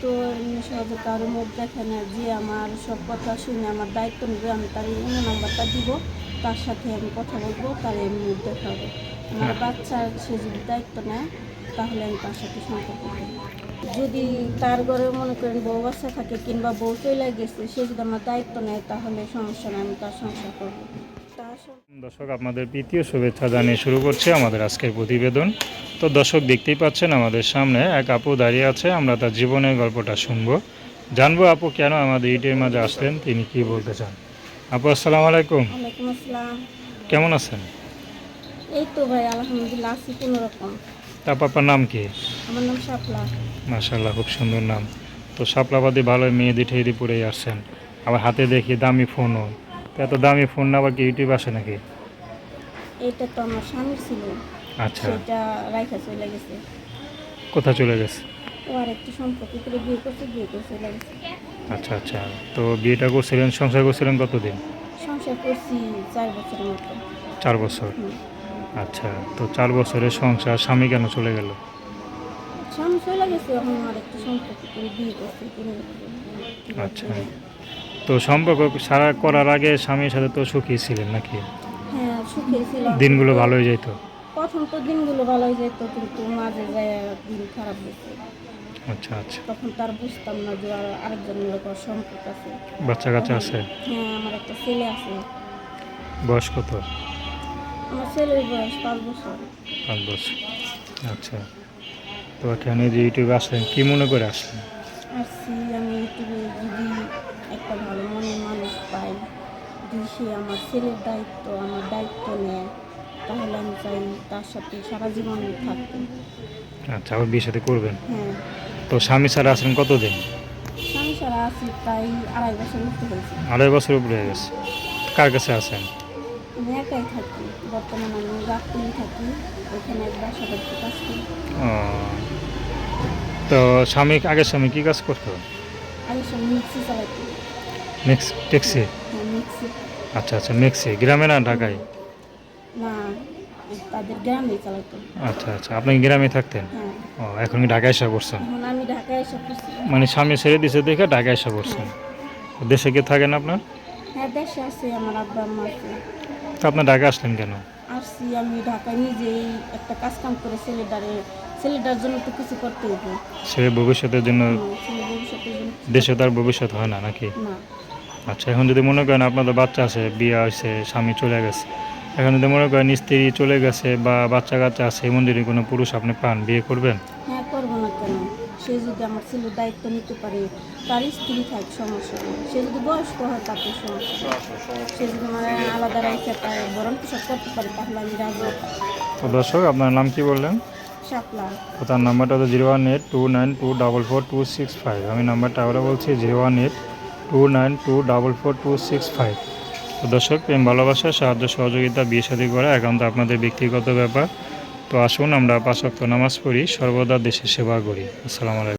তো সহজে কারও মুখ দেখে না যে আমার সব কথা শুনে আমার দায়িত্ব নেবে আমি তার ইমো নাম্বারটা দিব তার সাথে আমি কথা বলব তার এমনি মুখ দেখাবো আমার বাচ্চার সে যদি দায়িত্ব নেয় তাহলে আমি তার সাথে সম্পর্ক যদি তার ঘরে মনে করেন বউ বাচ্চা থাকে কিংবা বউ চলে গেছে সে যদি আমার দায়িত্ব নেয় তাহলে সমস্যা নেই আমি তার সংসার করব। দর্শক। আপনাদের প্রীতীয় শুভেচ্ছা জানিয়ে শুরু করছে আমাদের আজকের প্রতিবেদন। তো দর্শক দেখতেই পাচ্ছেন আমাদের সামনে এক আপু দাঁড়িয়ে আছে আমরা তার জীবনের গল্পটা শুনব। জানব আপু কেন আমাদের ইটের মাঝে আসলেন তিনি কি বলতে চান? আপু আসসালামু আলাইকুম। কেমন আছেন? এই তো ভাই আলহামদুলিল্লাহ আছি কোনো রকম তার পাপার নাম কি? আমার নাম শাপলা। মাশাল্লাহ খুব সুন্দর নাম। তো সাপলাবাদী ভালো মেয়েদি ঠেদি পরেই আসছেন। আবার হাতে দেখি দামি ফোনও। তো এত দামি ফোন না আবার কি ইউটিউব আসে নাকি? এটা তো আমার স্বামীর ছিল। আচ্ছা। সেটা রাইখা চলে গেছে। কোথায় চলে গেছে? ও আর একটু সম্পর্ক করে বিয়ে করছে বিয়ে করে চলে গেছে। আচ্ছা আচ্ছা। তো বিয়েটা করছিলেন সংসার করছিলেন কতদিন? সংসার করছি চার বছরের মতো। চার বছর? আচ্ছা তো চার বছরের সংসার স্বামী কেন চলে গেল? স্বামী চলে গেছে এখন আর একটু সম্পর্ক করে বিয়ে করছে আচ্ছা। তো সম্পর্ক সারা করার আগে স্বামীর সাথে তো সুখী ছিলেন নাকি? হ্যাঁ সুখে ছিল দিনগুলো ভালোই যেত প্রথম তো দিনগুলো ভালোই যেত কিন্তু মাঝে যায় দিন খারাপ আচ্ছা আচ্ছা। তখন তার বুঝতাম না যে আর লোক সম্পর্ক আছে। বাচ্চা কাচ্চা আছে? হ্যাঁ আমার একটা ছেলে আছে। বয়স কত? আমার ছেলের বয়স পাঁচ বছর। পাঁচ বছর। আচ্ছা। তো এখানে যে ইউটিউবে আসলেন কি মনে করে আসলেন? আসছি আমি ইউটিউবে যদি একটা ভালো মনের মানুষ পাই যদি সে আমার ছেলের দায়িত্ব আমার দায়িত্ব নেয় তাহলে আমি চাই তার সাথে সারা জীবন থাকতে। আচ্ছা আবার বিয়ে সাথে করবেন? হ্যাঁ। তো স্বামী ছাড়া আসলেন কতদিন? স্বামী সারা আছি প্রায় আড়াই বছর মতো হয়েছে। আড়াই বছর উপরে হয়ে গেছে। কার কাছে আছেন? আমি একাই থাকি। বর্তমানে আমি থাকি ওখানে এক বাসা বাড়িতে কাজ করি। তো স্বামী আগের স্বামী কী কাজ করতো? আগে সব মিক্সি মিক্স ট্যাক্সি? আচ্ছা আচ্ছা মিক্সি। গ্রামে না ঢাকায়? না তাদের গ্রামে চালাইতো আচ্ছা আচ্ছা আপনি গ্রামে থাকতেন? হ্যাঁ। ও এখন ঢাকায় এসে পড়ছেন? এখন আমি ঢাকায় এসে করছি মানে স্বামী ছেড়ে দিছে দেখে ঢাকায় এসে পড়ছেন। দেশে কে থাকেন আপনার? হ্যাঁ দেশে আছে আমার আব্বা আম্মা আছে। তো আপনার ঢাকা আসলেন কেন? আসছি আমি ঢাকায় নিজেই একটা কাজ কাম করে ছেলেটারে ছেলেটার জন্য তো কিছু করতে হইবে ছেলে ভবিষ্যতের জন্য ছেলে ভবিষ্যতের জন্য দেশে তার ভবিষ্যৎ হয় না নাকি? না। আচ্ছা এখন যদি মনে করেন আপনাদের বাচ্চা আছে বিয়ে হয়েছে স্বামী চলে গেছে এখন যদি মনে করেন স্ত্রী চলে গেছে বা বাচ্চা কাচ্চা আছে এমন যদি কোনো পুরুষ আপনি পান বিয়ে করবেন? হ্যাঁ করব না কেন? সে যদি আমার ছেলের দায়িত্ব নিতে পারে তার স্ত্রী থাক সমস্যা নেই। সে যদি বয়স্ক হয় তাতে সমস্যা নেই। সে যদি আমার আলাদা রাইখে তার বরণ পোশাক করতে পারে তাহলে আমি রাজি। তো দর্শক আপনার নাম কি বললেন? শাপলা। তো তার নাম্বারটা হচ্ছে zero one eight two nine two double four two six five. আমি নাম্বারটা আবারও বলছি zero one eight two nine two double four two six five তো দর্শক, প্রেম, ভালোবাসা, সাহায্য, সহযোগিতা, বিয়ে শাদী করা একান্ত আপনাদের ব্যক্তিগত ব্যাপার। তো আসুন আমরা পাঁচক্ত নামাজ পড়ি, সর্বদা দেশের সেবা করি। আসসালামু আলাইকুম।